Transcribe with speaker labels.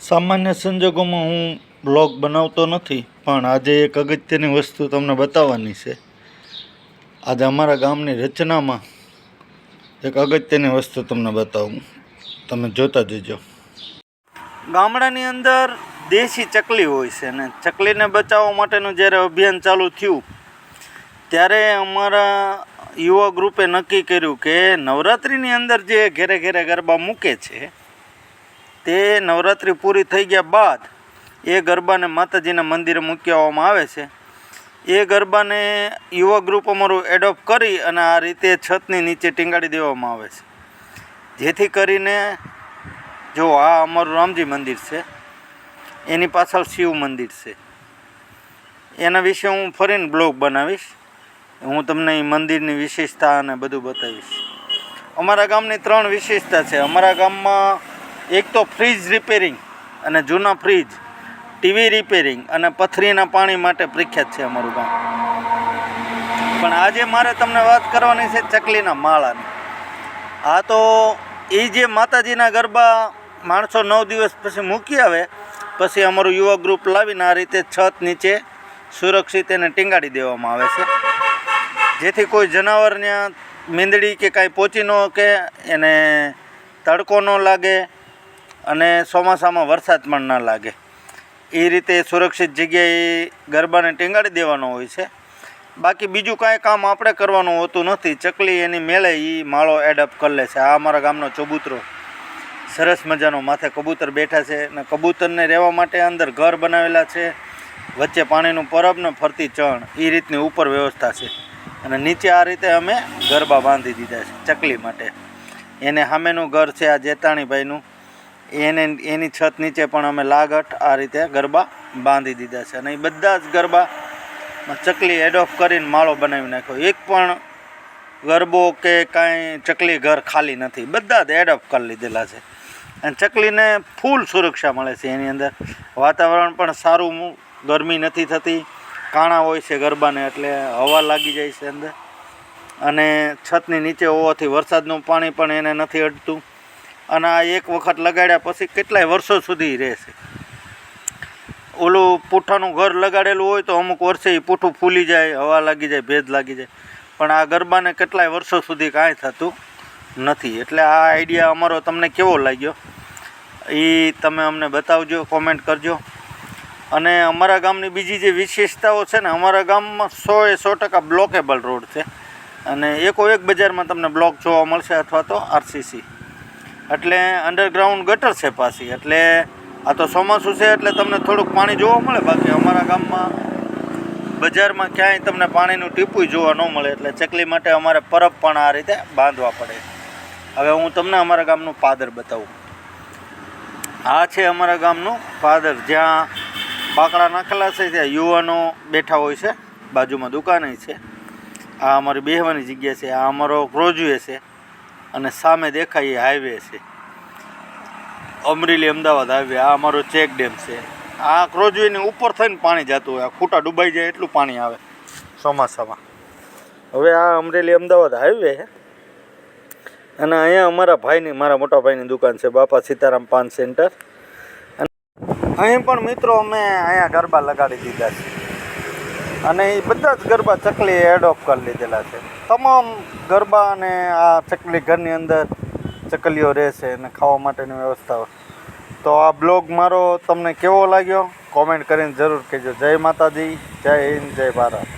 Speaker 1: સામાન્ય સંજોગોમાં હું બ્લોગ બનાવતો નથી, પણ આજે એક અગત્યની વસ્તુ તમને બતાવવાની છે. આજે અમારા ગામની રચનામાં એક અગત્યની વસ્તુ તમને બતાવું. તમે જોતા જજો. ગામડાની અંદર દેશી ચકલી હોય છે ને ચકલીને બચાવવા માટેનું જ્યારે અભિયાન ચાલુ થયું, ત્યારે અમારા યુવા ગ્રુપે નક્કી કર્યું કે નવરાત્રિની અંદર જે ઘેરે ઘેરે ગરબા મૂકે છે તે નવરાત્રિ પૂરી થઈ ગયા બાદ એ ગરબાને માતાજીના મંદિરે મૂકી આવવામાં આવે છે. એ ગરબાને યુવા ગ્રુપ અમારું એડોપ્ટ કરી અને આ રીતે છતની નીચે ટીંગાડી દેવામાં આવે છે. જેથી કરીને જો આ અમારું રામજી મંદિર છે, એની પાછળ શિવ મંદિર છે. એના વિશે હું ફરીને બ્લોગ બનાવીશ. હું તમને એ મંદિરની વિશેષતા અને બધું બતાવીશ. અમારા ગામની ત્રણ વિશેષતા છે. અમારા ગામમાં એક તો ફ્રીજ રિપેરિંગ અને જૂના ફ્રીજ ટીવી રિપેરિંગ અને પથરીના પાણી માટે પ્રખ્યાત છે અમારું ગામ. પણ આજે મારે તમને વાત કરવાની છે ચકલીના માળાની. આ તો એ જે માતાજીના ગરબા માણસો નવ દિવસ પછી મૂકી આવે, પછી અમારું યુવા ગ્રુપ લાવીને આ રીતે છત નીચે સુરક્ષિત એને ટીંગાડી દેવામાં આવે છે. જેથી કોઈ જનાવરને મીંદડી કે કાંઈ પહોંચી ન કે, એને તડકો ન લાગે અને ચોમાસામાં વરસાદ પણ ના લાગે. એ રીતે સુરક્ષિત જગ્યાએ ગરબાને ટીંગાડી દેવાનો હોય છે. બાકી બીજું કાંઈ કામ આપણે કરવાનું હોતું નથી. ચકલી એની મેળે એ માળો એડપ કરી લે છે. આ અમારા ગામનો ચબૂતરો. સરસ મજાનો માથે કબૂતર બેઠા છે અને કબૂતરને રહેવા માટે અંદર ઘર બનાવેલા છે. વચ્ચે પાણીનું પરબ ને ફરતી ચણ. એ રીતની ઉપર વ્યવસ્થા છે. અને નીચે આ રીતે અમે ગરબા બાંધી દીધા છે ચકલી માટે. એને સામેનું ઘર છે આ જેતાણીભાઈનું. એને એની છત નીચે પણ અમે લાગટ આ રીતે ગરબા બાંધી દીધા છે. અને એ બધા જ ગરબા ચકલી એડોપ્ટ કરીને માળો બનાવી નાખ્યો. એક પણ ગરબો કે કાંઈ ચકલી ઘર ખાલી નથી. બધા જ એડોપ્ટ કરી લીધેલા છે. અને ચકલીને ફૂલ સુરક્ષા મળે છે એની અંદર. વાતાવરણ પણ સારું ગરમી નથી થતી. કાણા હોય છે ગરબાને એટલે હવા લાગી જાય છે અંદર. અને છતની નીચે હોવાથી વરસાદનું પાણી પણ એને નથી અડતું. અને આ એક વખત લગાડ્યા પછી કેટલાય વર્ષો સુધી રહેશે. ઓલું પૂઠાનું ઘર લગાડેલું હોય તો અમુક વર્ષે એ પૂઠું ફૂલી જાય, હવા લાગી જાય, ભેજ લાગી જાય. પણ આ ગરબાને કેટલાય વર્ષો સુધી કાંઈ થતું નથી. એટલે આ આઈડિયા અમારો તમને કેવો લાગ્યો? એ તમે અમને બતાવજો, કોમેન્ટ કરજો. અને અમારા ગામની બીજી જે વિશેષતાઓ છે ને, અમારા ગામમાં સો એ સો ટકા બ્લોકેબલ રોડ છે. અને એકો એક બજારમાં તમને બ્લોક જોવા મળશે અથવા તો આરસીસી. એટલે અંડરગ્રાઉન્ડ ગટર છે પાછી. એટલે આ તો ચોમાસું છે, એટલે તમને થોડુંક પાણી જોવા મળે. બાકી અમારા ગામમાં બજારમાં ક્યાંય તમને પાણીનું ટીપું જોવા ન મળે. એટલે ચકલી માટે અમારે પરબ પણ આ રીતે બાંધવા પડે. હવે હું તમને અમારા ગામનું પાદર બતાવું. આ છે અમારા ગામનું પાદર. જ્યાં બાકડા નાખેલા છે, ત્યાં યુવાનો બેઠા હોય છે. બાજુમાં દુકાને છે. આ અમારી બેહવાની જગ્યા છે. આ અમારો ક્રોજવે છે. અને સામે દેખાય એ હાઈવે છે. અમરેલી, અમદાવાદ હાઈવે આ અમારો ચેક ડેમ છે. આ ક્રોજવેની ઉપર થઈને પાણી જતું હોય. આ ખૂટા ડૂબાઈ જાય એટલું પાણી આવે ચોમાસામાં. હવે આ અમરેલી, અમદાવાદ હાઈવે અને અહીંયા અમારા ભાઈની, મારા મોટા ભાઈની દુકાન છે. બાપા સીતારામ પાન સેન્ટર. અને અહીં પણ મિત્રો અમે અહીંયા ગરબા લગાડી દીધા છે. અને એ બધા જ ગરબા ચકલી એડોપ્ટ કરી લીધેલા છે. તમામ ગરબા અને આ ચકલી ઘરની અંદર ચકલીઓ રહેશે અને ખાવા માટેની વ્યવસ્થા તો આ બ્લોગ મારો તમને કેવો લાગ્યો? કોમેન્ટ કરીને જરૂર કહેજો. જય માતાજી, જય હિન્દ, જય ભારત.